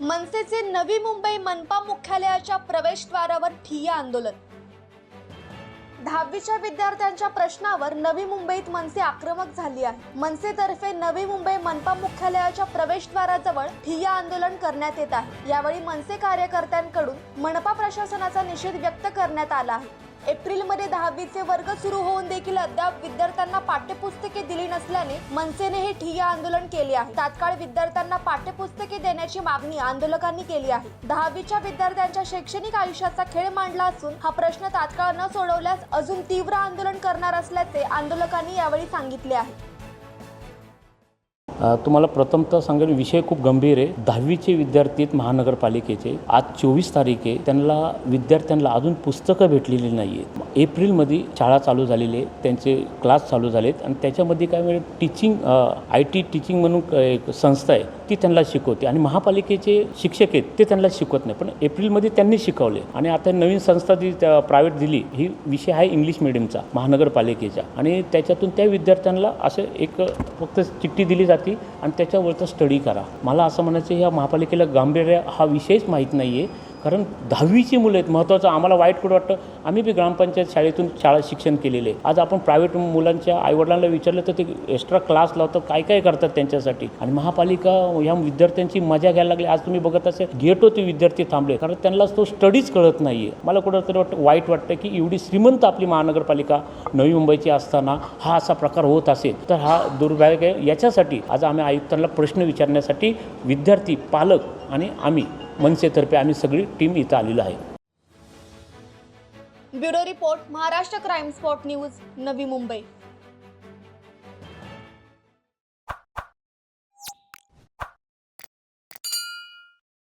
मनसेचे नवी मुंबई मनपा मुख्यालयाच्या प्रवेशद्वारावर ठिय्या आंदोलन. दहावीच्या विद्यार्थ्यांच्या प्रश्नावर नवी मुंबईत मनसे आक्रमक झाली आहे. मनसेतर्फे नवी मुंबई मनपा मुख्यालयाच्या प्रवेशद्वाराजवळ ठिय्या आंदोलन करण्यात येत आहे. यावेळी मनसे कार्यकर्त्यांकडून मनपा प्रशासनाचा निषेध व्यक्त करण्यात आला आहे. एप्रिलमध्ये दहावीचे वर्ग सुरू होऊन देखील अद्याप विद्यार्थ्यांना पाठ्यपुस्तके दिली नसल्याने मनसेने हे ठिय्या आंदोलन केले आहे. तात्काळ विद्यार्थ्यांना पाठ्यपुस्तके देण्याची मागणी आंदोलकांनी केली आहे. दहावीच्या विद्यार्थ्यांच्या शैक्षणिक आयुष्याचा खेळ मांडला असून हा प्रश्न तात्काळ न सोडवल्यास अजून तीव्र आंदोलन करणार असल्याचे आंदोलकांनी यावेळी सांगितले आहे. तुम्हाला प्रथमतः सांगेन विषय खूप गंभीर आहे. दहावीचे विद्यार्थी आहेत महानगरपालिकेचे. आज चोवीस तारीख आहे. त्यांना विद्यार्थ्यांना अजून पुस्तकं भेटलेली नाही आहेत एप्रिलमध्ये शाळा चालू झालेली आहे. त्यांचे क्लास चालू झालेत. आणि त्याच्यामध्ये काय म्हणजे टीचिंग आय टी टीचिंग म्हणून एक संस्था आहे. ती त्यांना शिकवते. आणि महापालिकेचे शिक्षक आहेत ते त्यांना शिकवत नाही. पण एप्रिलमध्ये त्यांनी शिकवले. आणि आता नवीन संस्था जी प्रायव्हेट दिली ही विषय आहे इंग्लिश मिडियमचा महानगरपालिकेचा आणि त्याच्यातून त्या विद्यार्थ्यांना असं एक फक्त चिठ्ठी दिली जाते आणि त्याच्यावरचं स्टडी करा. मला असं म्हणायचं या महापालिकेला गांभीर्य हा विषयच माहीत नाही आहे कारण दहावीची मुलं आहेत महत्त्वाचं आम्हाला वाईट कुठं वाटतं? आम्ही बी ग्रामपंचायत शाळेतून शाळा शिक्षण केलेले आहे आज आपण प्रायव्हेट मुलांच्या आईवडिलांना विचारलं तर ते एक्स्ट्रा क्लास लावतात काय काय करतात त्यांच्यासाठी? आणि महापालिका ह्या विद्यार्थ्यांची मजा घ्यायला लागली. आज तुम्ही बघत असेल गेट ते विद्यार्थी थांबले कारण त्यांना तो स्टडीज कळत नाही आहे मला कुठंतरी वाटतं वाईट वाटतं की एवढी श्रीमंत आपली महानगरपालिका नवी मुंबईची असताना हा असा प्रकार होत असेल तर हा दुर्भाग्य आहे याच्यासाठी आज आम्ही आयुक्तांना प्रश्न विचारण्यासाठी विद्यार्थी पालक आणि आम्ही मनसेतर्फे आम्ही सगळी टीम इथं आलेलो आहे. Bureau report Maharashtra crime spot news Navi Mumbai.